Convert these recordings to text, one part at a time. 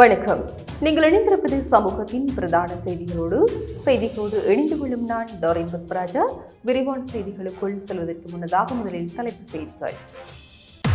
வணக்கம். நீங்கள் இணைந்திருப்பது சமூகத்தின் பிரதான செய்திகளோடு. செய்திகளோடு இணைந்து கொள்ளும் நான் டோரின் புஷ்பராஜா விரிவான செய்திகளுக்குள் செல்வதற்கு முன்னதாக முதலில் தலைப்பு செய்திகள்.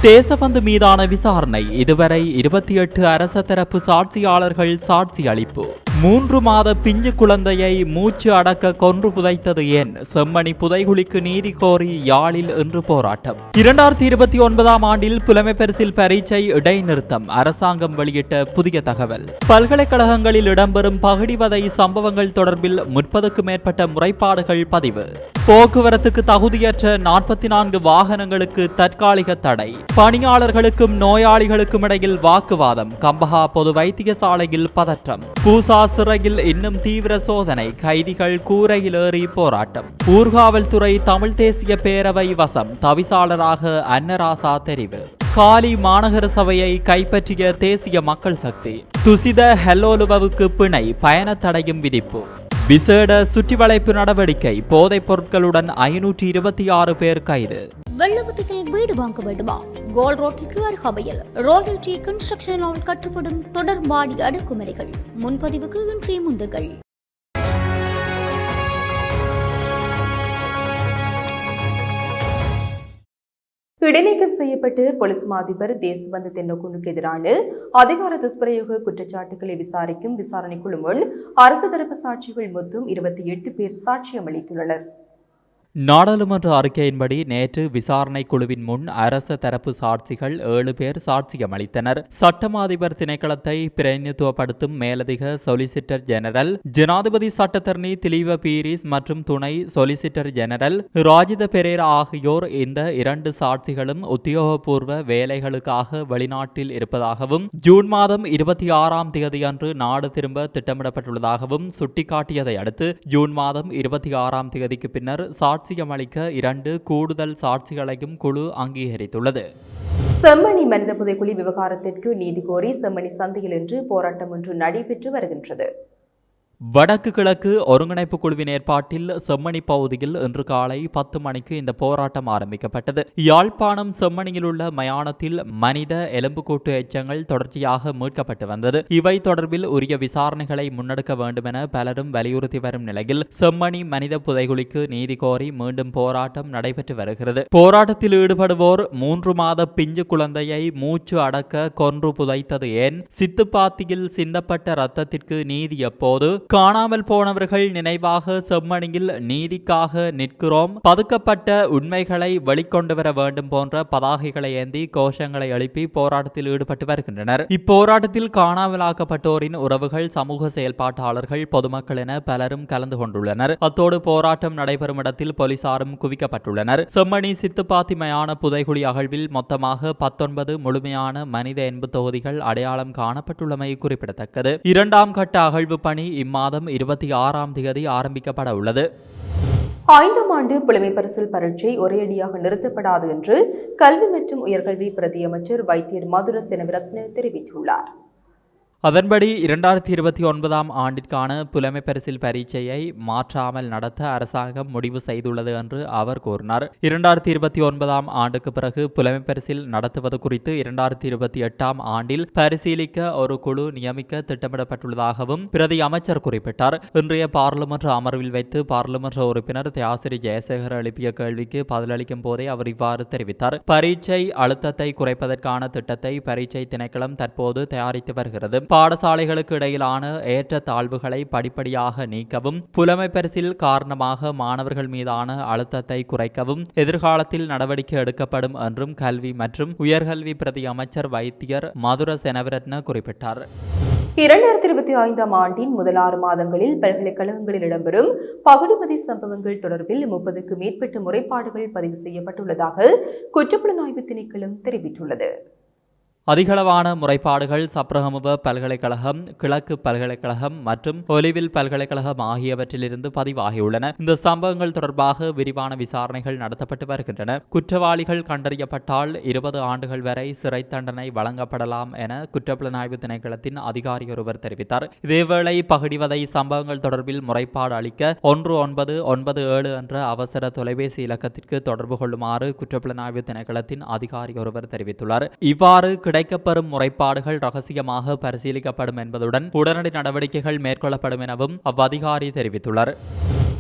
தேசபந்து மீதான விசாரணை. இதுவரை இருபத்தி எட்டு அரச தரப்பு சாட்சியாளர்கள் சாட்சி அளிப்பு மூன்று மாத பிஞ்சு குழந்தையை மூச்சு அடக்க கொன்று புதைத்தது ஏன்? செம்மணி புதைகுழிக்கு நீதி கோரி யாழில் இன்று போராட்டம். இரண்டாயிரத்தி இருபத்தி ஒன்பதாம் ஆண்டில் புலமை பரிசில் பரீட்சை இடைநிறுத்தம். அரசாங்கம் வெளியிட்ட புதிய தகவல். பல்கலைக்கழகங்களில் இடம்பெறும் பகடிவதை சம்பவங்கள் தொடர்பில் முப்பதுக்கும் மேற்பட்ட முறைப்பாடுகள் பதிவு. போக்குவரத்துக்கு தகுதியற்ற நாற்பத்தி நான்கு வாகனங்களுக்கு தற்காலிக தடை. பணியாளர்களுக்கும் நோயாளிகளுக்கும் இடையில் வாக்குவாதம். கம்பஹா பொது வைத்தியசாலையில் பதற்றம். பூசா சிறையில் இன்னும் தீவிர சோதனை கைதிகள் கூரையில் ஏறி போராட்டம். ஊர்காவல்துறை தமிழ் தேசிய பேரவை வசம் தவிசாளராக அன்னராசா தெரிவு. காலி மாநகர சபையை கைப்பற்றிய தேசிய மக்கள் சக்தி. துசித ஹெல்லோலுவவுக்கு பிணை பயண தடையும் விதிப்பு. விசேட சுற்றிவளைப்பு நடவடிக்கை. போதைப் பொருட்களுடன் ஐநூற்றி இருபத்தி ஆறு பேர் கைது. வெள்ளவத்தியில் வீடு வாங்க வேண்டுமா? கோல் ரோட்டிற்கு அருகாமையில் ராயல்டி கன்ஸ்ட்ரக்ஷனால் கட்டுப்படும் தொடர்பாடி அடுக்குமுறைகள் முன்பதிவுக்கு இன்றைய முந்துகள். இடைநீக்கம் செய்யப்பட்டு பொலிஸ் மாதிபர் தேசபந்து தென்னகுனுக்கு எதிரான அதிகார துஷ்பிரயோக குற்றச்சாட்டுகளை விசாரிக்கும் விசாரணை குழு முன் அரசு தரப்பு சாட்சிகள் மொத்தம் இருபத்தி எட்டு பேர் சாட்சியம் அளித்துள்ளனர் நாடாளுமன்ற அறிக்கையின்படி நேற்று விசாரணை குழுவின் முன் அரச தரப்பு சாட்சிகள் ஏழு பேர் சாட்சியம் அளித்தனர். சட்டமா அதிபர் திணைக்களத்தை பிரதிநிதித்துவப்படுத்தும் மேலதிக சொலிசிட்டர் ஜெனரல் ஜனாதிபதி சட்டத்தரணி திலீவ பீரிஸ் மற்றும் துணை சொலிசிட்டர் ஜெனரல் ராஜித பெரேரா ஆகியோர் இந்த இரண்டு சாட்சிகளும் உத்தியோகபூர்வ வேலைகளுக்காக வெளிநாட்டில் இருப்பதாகவும் ஜூன் மாதம் இருபத்தி ஆறாம் தேதியன்று நாடு திரும்ப திட்டமிடப்பட்டுள்ளதாகவும் சுட்டிக்காட்டியதை அடுத்து ஜூன் மாதம் இருபத்தி ஆறாம் தேதிக்கு பின்னர் சாட்சி அளிக்க இரண்டு கூடுதல் சாட்சிகளையும் குழு அங்கீகரித்துள்ளது. செம்மணி மனித புதைக்குழி விவகாரத்திற்கு நீதி கோரி செம்மணி சந்தையில் இன்று போராட்டம் ஒன்று நடைபெற்று வருகின்றது. வடக்கு கிழக்கு ஒருங்கிணைப்பு குழுவின் ஏற்பாட்டில் செம்மணி பகுதியில் இன்று காலை பத்து மணிக்கு இந்த போராட்டம் ஆரம்பிக்கப்பட்டது. யாழ்ப்பாணம் செம்மணியில் உள்ள மயானத்தில் மனித எலும்புக்கூட்டு எச்சங்கள் தொடர்ச்சியாக மீட்கப்பட்டு வந்தது. இவை தொடர்பில் உரிய விசாரணைகளை முன்னெடுக்க வேண்டும் என பலரும் வலியுறுத்தி வரும் நிலையில் செம்மணி மனித புதைகுழிக்கு நீதி கோரி மீண்டும் போராட்டம் நடைபெற்று வருகிறது. போராட்டத்தில் ஈடுபடுவோர் மூன்று மாத பிஞ்சு குழந்தையை மூச்சு அடக்க கொன்று புதைத்தது ஏன்? சித்துப்பாத்தியில் சிந்தப்பட்ட ரத்தத்திற்கு நீதி எப்போது? காணாமல் போனவர்கள் நினைவாக செம்மணியில் நீதிக்காக நிற்கிறோம். பதுக்கப்பட்ட உண்மைகளை வெளிக்கொண்டு வர வேண்டும் போன்ற பதாகைகளை ஏந்தி கோஷங்களை எழுப்பி போராட்டத்தில் ஈடுபட்டு வருகின்றனர். இப்போராட்டத்தில் காணாமலாக்கப்பட்டோரின் உறவுகள் சமூக செயல்பாட்டாளர்கள் பொதுமக்கள் என பலரும் கலந்து கொண்டுள்ளனர். அத்தோடு போராட்டம் நடைபெறும் இடத்தில் போலீசாரும் குவிக்கப்பட்டுள்ளனர். செம்மணி சித்துப்பாத்திமையான புதைகுழி அகழ்வில் மொத்தமாக பத்தொன்பது முழுமையான மனித என்பு தொகுதிகள் அடையாளம் காணப்பட்டுள்ளமை குறிப்பிடத்தக்கது. இரண்டாம் கட்ட அகழ்வு பணி மாதம் இருபத்தி ஆறாம் தேதி ஆரம்பிக்கப்பட உள்ளது. ஐந்தாம் ஆண்டு புலமை பரிசில் பரீட்சை ஒரேயடியாக நிறுத்தப்படாது என்று கல்வி மற்றும் உயர்கல்வி பிரதியமைச்சர் வைத்தியர் மதுர செனவிரத்ன தெரிவித்துள்ளார். அதன்படி இரண்டாயிரத்தி இருபத்தி ஒன்பதாம் ஆண்டிற்கான புலமை பரிசில் பரீட்சையை மாற்றாமல் நடத்த அரசாங்கம் முடிவு செய்துள்ளது என்று அவர் கூறினார். இரண்டாயிரத்தி இருபத்தி ஒன்பதாம் ஆண்டுக்கு பிறகு புலமை பரிசில் நடத்துவது குறித்து இரண்டாயிரத்தி இருபத்தி எட்டாம் ஆண்டில் பரிசீலிக்க ஒரு குழு நியமிக்க திட்டமிடப்பட்டுள்ளதாகவும் பிரதி அமைச்சர் குறிப்பிட்டார். இன்றைய பாராளுமன்ற அமர்வில் வைத்து பாராளுமன்ற உறுப்பினர் தியாசிரி ஜெயசேகர் எழுப்பிய கேள்விக்கு பதிலளிக்கும் போதே அவர் இவ்வாறு தெரிவித்தார். பரீட்சை அழுத்தத்தை குறைப்பதற்கான திட்டத்தை பரீட்சை திணைக்களம் தற்போது தயாரித்து வருகிறது. பாடசாலைகளுக்கு இடையிலான ஏற்ற தாழ்வுகளை படிப்படியாக நீக்கவும் புலமை பரிசில் காரணமாக மாணவர்கள் மீதான அழுத்தத்தை குறைக்கவும் எதிர்காலத்தில் நடவடிக்கை எடுக்கப்படும் என்றும் கல்வி மற்றும் உயர்கல்வி பிரதி அமைச்சர் வைத்தியர் மதுர செனவரத்ன குறிப்பிட்டார். இரண்டாயிரத்தி இருபத்தி ஐந்தாம் ஆண்டின் முதல் ஆறு மாதங்களில் பல்கலைக்கழகங்களில் இடம்பெறும் பகுதிபதி சம்பவங்கள் தொடர்பில் முப்பதுக்கு மேற்பட்ட முறைப்பாடுகள் பதிவு செய்யப்பட்டுள்ளதாக குற்றப்புலனாய்வு திணைக்களம் தெரிவித்துள்ளது. அதிகளவான முறைப்பாடுகள் சப்ரகமுவ பல்கலைக்கழகம் கிழக்கு பல்கலைக்கழகம் மற்றும் ஒலிவில் பல்கலைக்கழகம் ஆகியவற்றிலிருந்து பதிவாகியுள்ளன. இந்த சம்பவங்கள் தொடர்பாக விரிவான விசாரணைகள் நடத்தப்பட்டு வருகின்றன. குற்றவாளிகள் கண்டறியப்பட்டால் இருபது ஆண்டுகள் வரை சிறை தண்டனை வழங்கப்படலாம் என குற்றப்புலனாய்வு திணைக்களத்தின் அதிகாரி ஒருவர் தெரிவித்தார். இதேவேளை பகிடிவதை சம்பவங்கள் தொடர்பில் முறைப்பாடு அளிக்க ஒன்று ஒன்பது ஒன்பது ஏழு என்ற அவசர தொலைபேசி இலக்கத்திற்கு தொடர்பு கொள்ளுமாறு குற்றப்புலனாய்வு திணைக்களத்தின் அதிகாரி ஒருவர் தெரிவித்துள்ளார். இவ்வாறு கிடை கிடைக்கப்பெறும் முறைப்பாடுகள் ரகசியமாக பரிசீலிக்கப்படும் என்பதுடன் உடனடி நடவடிக்கைகள் மேற்கொள்ளப்படும் எனவும் அவ்வதிகாரி தெரிவித்துள்ளார்.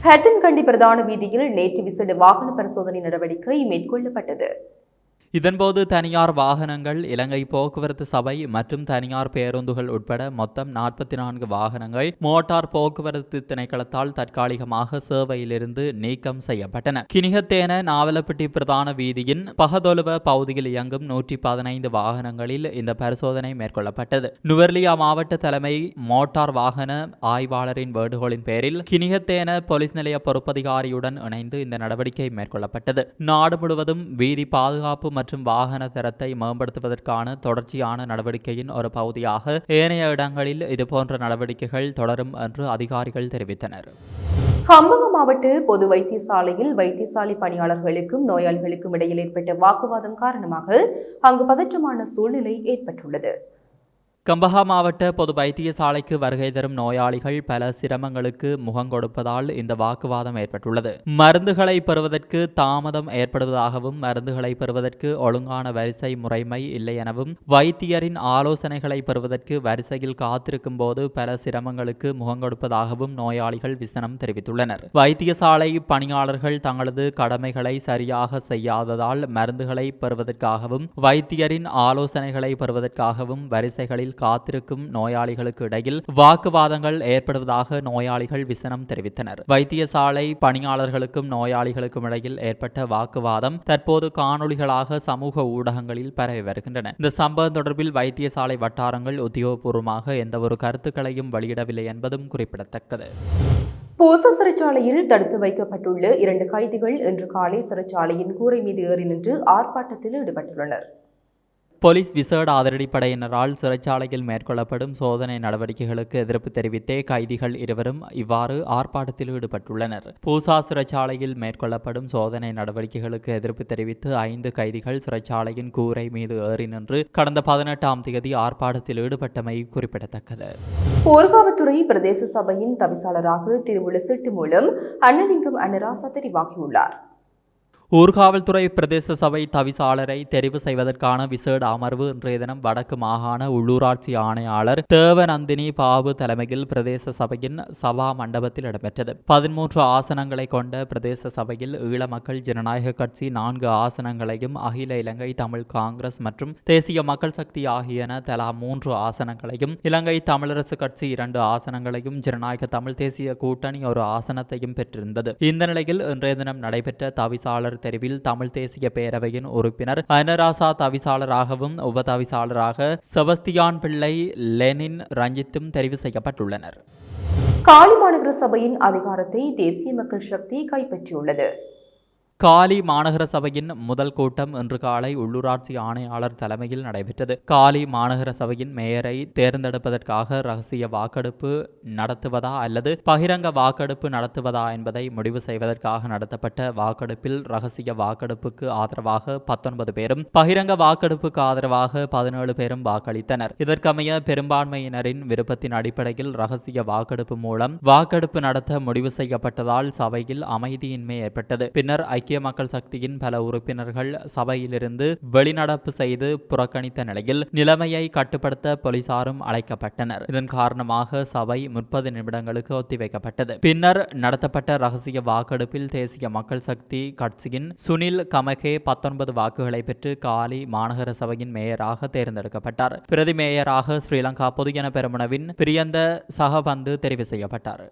ஹட்டன் கண்டி பிரதான வீதியில் நேற்று விசேட வாகன பரிசோதனை நடவடிக்கை மேற்கொள்ளப்பட்டது. இதன்போது தனியார் வாகனங்கள் இலங்கை போக்குவரத்து சபை மற்றும் தனியார் பேருந்துகள் உட்பட மொத்தம் நாற்பத்தி நான்கு வாகனங்கள் மோட்டார் போக்குவரத்து திணைக்களத்தால் தற்காலிகமாக சேவையிலிருந்து நீக்கம் செய்யப்பட்டன. கினிகத்தேன நாவலப்பட்டி பிரதான வீதியின் பகதொலுவ பகுதியில் இயங்கும் நூற்றி பதினைந்து வாகனங்களில் இந்த பரிசோதனை மேற்கொள்ளப்பட்டது. நுவர்லியா மாவட்ட தலைமை மோட்டார் வாகன ஆய்வாளரின் வேண்டுகோளின் பேரில் கினிகத்தேன போலீஸ் நிலைய பொறுப்பதிகாரியுடன் இணைந்து இந்த நடவடிக்கை மேற்கொள்ளப்பட்டது. நாடு முழுவதும் வீதி பாதுகாப்பு மற்றும் வாகன தரத்தை மேம்படுத்துவதற்கான தொடர்ச்சியான நடவடிக்கையின் ஒரு பகுதியாக ஏனைய இடங்களில் இதுபோன்ற நடவடிக்கைகள் தொடரும் என்று அதிகாரிகள் தெரிவித்தனர். கம்பக மாவட்ட பொது வைத்தியசாலையில் வைத்தியசாலை பணியாளர்களுக்கும் நோயாளிகளுக்கும் இடையில் ஏற்பட்ட வாக்குவாதம் காரணமாக அங்கு பதற்றமான சூழ்நிலை ஏற்பட்டுள்ளது. கம்பஹா மாவட்ட பொது வைத்தியசாலைக்கு வருகை தரும் நோயாளிகள் பல சிரமங்களுக்கு முகங்கொடுப்பதால் இந்த வாக்குவாதம் ஏற்பட்டுள்ளது. மருந்துகளை பெறுவதற்கு தாமதம் ஏற்படுவதாகவும் மருந்துகளை பெறுவதற்கு ஒழுங்கான வரிசை முறைமை இல்லை எனவும் வைத்தியரின் ஆலோசனைகளை பெறுவதற்கு வரிசையில் காத்திருக்கும் போது பல சிரமங்களுக்கு முகங்கொடுப்பதாகவும் நோயாளிகள் விசனம் தெரிவித்துள்ளனர். வைத்தியசாலை பணியாளர்கள் தங்களது கடமைகளை சரியாக செய்யாததால் மருந்துகளை பெறுவதற்காகவும் வைத்தியரின் ஆலோசனைகளை பெறுவதற்காகவும் வரிசைகளில் காத்திருக்கும் நோயாளிகளுக்கு இடையில் வாக்குவாதங்கள் ஏற்படுவதாக நோயாளிகள் விசனம் தெரிவித்தனர். வைத்தியசாலை பணியாளர்களுக்கும் நோயாளிகளுக்கும் இடையில் ஏற்பட்ட வாக்குவாதம் தற்போது காணொலிகளாக சமூக ஊடகங்களில் பரவி வருகின்றன. இந்த சம்பவம் தொடர்பில் வைத்தியசாலை வட்டாரங்கள் உத்தியோகபூர்வமாக எந்தவொரு கருத்துக்களையும் வெளியிடவில்லை என்பதும் குறிப்பிடத்தக்கது. பூச சிறைச்சாலையில் தடுத்து வைக்கப்பட்டுள்ள இரண்டு கைதிகள் இன்று காலை சிறைச்சாலையின் கூரை மீது ஏறி நின்று ஆர்ப்பாட்டத்தில் ஈடுபட்டுள்ளனர். போலீஸ் விசேட ஆதரடிப்படையினரால் சிறைச்சாலையில் மேற்கொள்ளப்படும் சோதனை நடவடிக்கைகளுக்கு எதிர்ப்பு தெரிவித்தே கைதிகள் இருவரும் இவ்வாறு ஆர்ப்பாட்டத்தில் ஈடுபட்டுள்ளனர். பூசா சிறைச்சாலையில் மேற்கொள்ளப்படும் சோதனை நடவடிக்கைகளுக்கு எதிர்ப்பு தெரிவித்து ஐந்து கைதிகள் சிறைச்சாலையின் கூரை மீது ஏறி நின்று கடந்த பதினெட்டாம் தேதி ஆர்ப்பாட்டத்தில் ஈடுபட்டமை குறிப்பிடத்தக்கது. ஊர்காவத்துறை பிரதேச சபையின் தவிசாளராக திரு சீட்டு மூலம் அண்ணலிங்கம் அன்னராசா தெரிவாகியுள்ளார். ஊர்காவல்துறை பிரதேச சபை தவிசாளரை தெரிவு செய்வதற்கான விசேட அமர்வு இன்றைய தினம் வடக்கு மாகாண உள்ளூராட்சி ஆணையாளர் தேவநந்தினி பாபு தலைமையில் பிரதேச சபையின் சபா மண்டபத்தில் இடம்பெற்றது. பதிமூன்று ஆசனங்களை கொண்ட பிரதேச சபையில் ஈழ மக்கள் ஜனநாயக கட்சி நான்கு ஆசனங்களையும் அகில இலங்கை தமிழ் காங்கிரஸ் மற்றும் தேசிய மக்கள் சக்தி ஆகியன தலா மூன்று ஆசனங்களையும் இலங்கை தமிழரசு கட்சி இரண்டு ஆசனங்களையும் ஜனநாயக தமிழ் தேசிய கூட்டணி ஒரு ஆசனத்தையும் பெற்றிருந்தது. இந்த நிலையில் இன்றைய தினம் நடைபெற்ற தவிசாளர் தெரிவில் தமிழ் தேசிய பேரவையின் உறுப்பினர் அனராசா தவிசாளராகவும் உப தவிசாளராக செபஸ்தியான் பிள்ளை லெனின் ரஞ்சித்தும் தெரிவு செய்யப்பட்டுள்ளனர். காலி மாநகர சபையின் அதிகாரத்தை தேசிய மக்கள் சக்தி கைப்பற்றியுள்ளது. காலி மாநகர சபையின் முதல் கூட்டம் இன்று காலை உள்ளூராட்சி ஆணையாளர் தலைமையில் நடைபெற்றது. காலி மாநகர சபையின் மேயரை தேர்ந்தெடுப்பதற்காக ரகசிய வாக்கெடுப்பு நடத்துவதா அல்லது பகிரங்க வாக்கெடுப்பு நடத்துவதா என்பதை முடிவு செய்வதற்காக நடத்தப்பட்ட வாக்கெடுப்பில் ரகசிய வாக்கெடுப்புக்கு ஆதரவாக பத்தொன்பது பேரும் பகிரங்க வாக்கெடுப்புக்கு ஆதரவாக பதினேழு பேரும் வாக்களித்தனர். இதற்கமைய பெரும்பான்மையினரின் விருப்பத்தின் அடிப்படையில் ரகசிய வாக்கெடுப்பு மூலம் வாக்கெடுப்பு நடத்த முடிவு செய்யப்பட்டதால் சபையில் அமைதியின்மை ஏற்பட்டது. பின்னர் ஐக்கிய மக்கள் சக்தியின் பல உறுப்பினர்கள் சபையிலிருந்து வெளிநடப்பு செய்து புறக்கணித்த நிலையில் நிலைமையை கட்டுப்படுத்த போலீசாரும் அழைக்கப்பட்டனர். இதன் காரணமாக சபை முப்பது நிமிடங்களுக்கு ஒத்திவைக்கப்பட்டது. பின்னர் நடத்தப்பட்ட ரகசிய வாக்கெடுப்பில் தேசிய மக்கள் சக்தி கட்சியின் சுனில் கமகே பத்தொன்பது வாக்குகளை பெற்று காலி மாநகர சபையின் மேயராக தேர்ந்தெடுக்கப்பட்டார். பிரதி மேயராக ஸ்ரீலங்கா பொதுஜன பெருமனவின் பிரியந்த சகபந்து தெரிவு செய்யப்பட்டார்.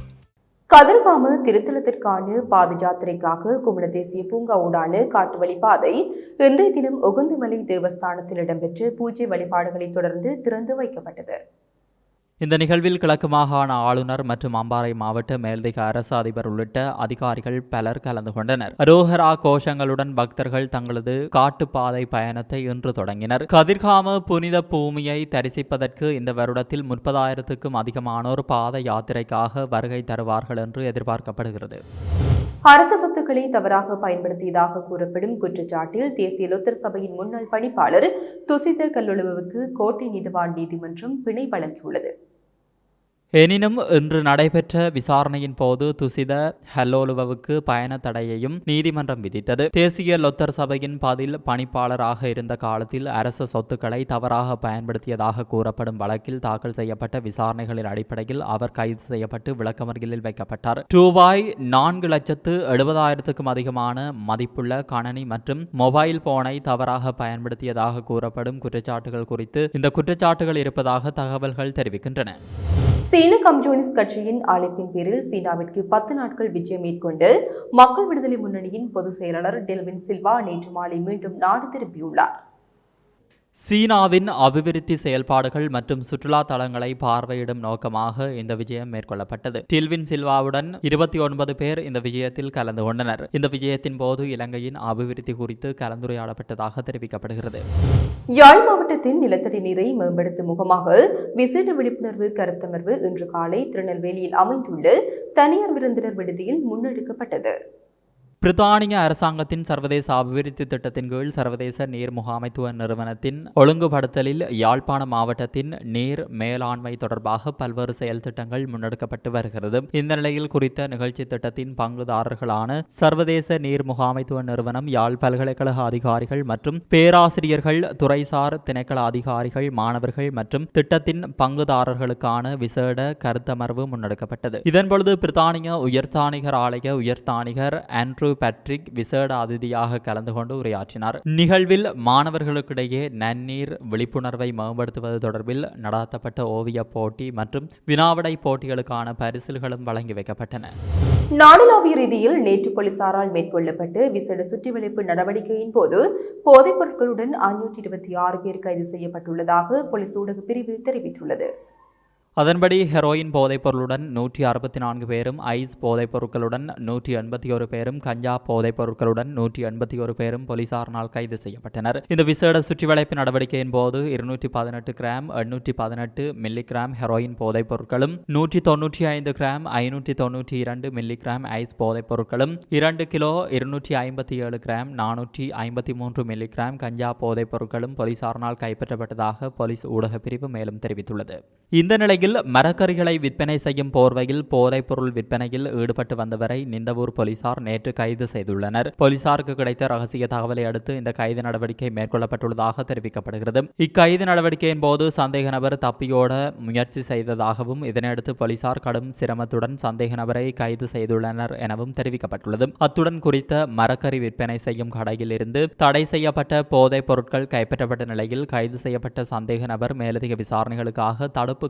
கதிர்காம திருத்தலத்திற்கான பாத யாத்திரைக்காக குமண தேசிய பூங்கா ஊடான காட்டு வழிபாதை இன்றைய தினம் உகுந்துமலை தேவஸ்தானத்தில் இடம்பெற்று பூஜை வழிபாடுகளை தொடர்ந்து திறந்து வைக்கப்பட்டது. இந்த நிகழ்வில் கிழக்கு மாகாண ஆளுநர் மற்றும் அம்பாறை மாவட்ட மேல்திக அரசு அதிபர் உள்ளிட்ட அதிகாரிகள் பலர் கலந்து கொண்டனர். ரோஹரா கோஷங்களுடன் பக்தர்கள் தங்களது காட்டுப்பாதை பயணத்தை இன்று தொடங்கினர். கதிர்காம புனித பூமியை தரிசிப்பதற்கு இந்த வருடத்தில் முப்பதாயிரத்துக்கும் அதிகமானோர் பாத யாத்திரைக்காக வருகை தருவார்கள் என்று எதிர்பார்க்கப்படுகிறது. அரசு சொத்துக்களை தவறாக பயன்படுத்தியதாக கூறப்படும் குற்றச்சாட்டில் தேசிய லொத்தர் சபையின் முன்னாள் பணிப்பாளர் துசித கல்லுளவுக்கு கோட்டை நீதிவான் நீதிமன்றம் பிணை வழங்கியுள்ளது. எனினும் இன்று நடைபெற்ற விசாரணையின் போது துசித ஹல்லோலுவவுக்கு பயண தடையையும் நீதிமன்றம் விதித்தது. தேசிய லொத்தர் சபையின் பதில் பணிப்பாளராக இருந்த காலத்தில் அரச சொத்துக்களை தவறாக பயன்படுத்தியதாக கூறப்படும் வழக்கில் தாக்கல் செய்யப்பட்ட விசாரணைகளின் அடிப்படையில் அவர் கைது செய்யப்பட்டு விளக்கமறியலில் வைக்கப்பட்டார். ரூபாய் நான்கு லட்சத்து எழுபதாயிரத்துக்கும் அதிகமான மதிப்புள்ள கணனி மற்றும் மொபைல் போனை தவறாக பயன்படுத்தியதாக கூறப்படும் குற்றச்சாட்டுகள் குறித்து இந்த குற்றச்சாட்டுகள் இருப்பதாக தகவல்கள் தெரிவிக்கின்றன. சீன கம்யூனிஸ்ட் கட்சியின் அழைப்பின் பேரில் சீனாவிற்கு பத்து நாட்கள் விஜயம் மேற்கொண்டு மக்கள் விடுதலை முன்னணியின் பொதுச் செயலாளர் டெல்வின் சில்வா நேற்று மாலை மீண்டும் நாடு திரும்பியுள்ளார். சீனாவின் அபிவிருத்தி செயல்பாடுகள் மற்றும் சுற்றுலா தலங்களை பார்வையிடும் நோக்கமாக இந்த விஜயம் மேற்கொள்ளப்பட்டது. டில்வின் சில்வாவுடன் இருபத்தி ஒன்பது பேர் இந்த விஜயத்தில் கலந்து கொண்டனர். இந்த விஜயத்தின் போது இலங்கையின் அபிவிருத்தி குறித்து கலந்துரையாடப்பட்டதாக தெரிவிக்கப்படுகிறது. யாழ் மாவட்டத்தின் நிலத்தடி நீரை மேம்படுத்தும் முகமாக விசேட விழிப்புணர்வு கருத்தமர்வு இன்று காலை திருநெல்வேலியில் அமைந்துள்ள தனியார் விருந்தினர் விடுதியில் முன்னெடுக்கப்பட்டது. பிரித்தானிய அரசாங்கத்தின் சர்வதேச அபிவிருத்தி திட்டத்தின் கீழ் சர்வதேச நீர் முகாமைத்துவ நிறுவனத்தின் ஒழுங்குபடுத்தலில் யாழ்ப்பாண மாவட்டத்தின் நீர் மேலாண்மை தொடர்பாக பல்வேறு செயல் திட்டங்கள் முன்னெடுக்கப்பட்டு வருகிறது. இந்த நிலையில் குறித்த நிகழ்ச்சி திட்டத்தின் பங்குதாரர்களான சர்வதேச நீர் முகாமைத்துவ நிறுவனம் யாழ் பல்கலைக்கழக அதிகாரிகள் மற்றும் பேராசிரியர்கள் துறைசார் திணைக்கள அதிகாரிகள் மாணவர்கள் மற்றும் திட்டத்தின் பங்குதாரர்களுக்கான விசேட கருத்தமர்வு முன்னெடுக்கப்பட்டது. இதன்பொழுது பிரித்தானிய உயர்ஸ்தானிகர் ஆலய உயர்ஸ்தானிகர் ஆண்ட்ரூ பேட்ரிக் விசேட அதிதியாக கலந்து கொண்டு உரையாற்றினார். நிகழ்வில் மாணவர்களுக்கிடையே நன்னீர் விழிப்புணர்வை மேம்படுத்துவது தொடர்பில் நடாத்தப்பட்ட ஓவிய போட்டி மற்றும் வினாவிடை போட்டிகளுக்கான பரிசில்களும் வழங்கி வைக்கப்பட்டன. நாடளாவிய ரீதியில் நேற்று போலீசாரால் மேற்கொள்ளப்பட்டு விசேட சுற்றிவளைப்பு நடவடிக்கையின் போது போதைப் பொருட்களுடன் ஐநூற்றி இருபத்தி ஆறு பேர் கைது செய்யப்பட்டுள்ளதாக போலீஸ் ஊடக பிரிவு தெரிவித்துள்ளது. அதன்படி ஹெரோயின் போதைப் பொருளுடன் நூற்றி அறுபத்தி நான்கு பேரும் ஐஸ் போதைப் பொருட்களுடன் நூற்றி எண்பத்தி ஒரு பேரும் கஞ்சா போதைப் பொருட்களுடன் நூற்றி எண்பத்தி ஒரு பேரும் போலீசாரினால் கைது செய்யப்பட்டனர். இந்த விசேட சுற்றிவளைப்பு நடவடிக்கையின் போது இருநூற்றி பதினெட்டு கிராம் எண்ணூற்றி பதினெட்டு மில்லிகிராம் ஹெரோயின் போதைப் பொருட்களும் நூற்றி தொன்னூற்றி ஐந்து கிராம் ஐநூற்றி தொன்னூற்றி இரண்டு மில்லிகிராம் ஐஸ் போதைப் பொருட்களும் இரண்டு கிலோ இருநூற்றி ஐம்பத்தி ஏழு கிராம் நானூற்றி ஐம்பத்தி மூன்று மில்லிகிராம் கஞ்சா போதைப் பொருட்களும் போலீசாரினால் கைப்பற்றப்பட்டதாக போலீஸ் ஊடகப் பிரிவு மேலும் தெரிவித்துள்ளது. இந்த உலகில் மரக்கறிகளை விற்பனை செய்யும் போர்வையில் போதைப் பொருள் விற்பனையில் ஈடுபட்டு வந்தவரை நிந்தவூர் போலீசார் நேற்று கைது செய்துள்ளனர். போலீசாருக்கு கிடைத்த ரகசிய தகவலை அடுத்து இந்த கைது நடவடிக்கை மேற்கொள்ளப்பட்டுள்ளதாக தெரிவிக்கப்படுகிறது. இக்கைது நடவடிக்கையின் போது சந்தேக நபர் தப்பியோட முயற்சி செய்ததாகவும் இதனையடுத்து போலீசார் கடும் சிரமத்துடன் சந்தேக நபரை கைது செய்துள்ளனர் எனவும் தெரிவிக்கப்பட்டுள்ளது. அத்துடன் குறித்த மரக்கறி விற்பனை செய்யும் கடையில் இருந்து தடை செய்யப்பட்ட போதைப் பொருட்கள் கைப்பற்றப்பட்ட நிலையில் கைது செய்யப்பட்ட சந்தேக நபர் மேலதிக விசாரணைகளுக்காக தடுப்பு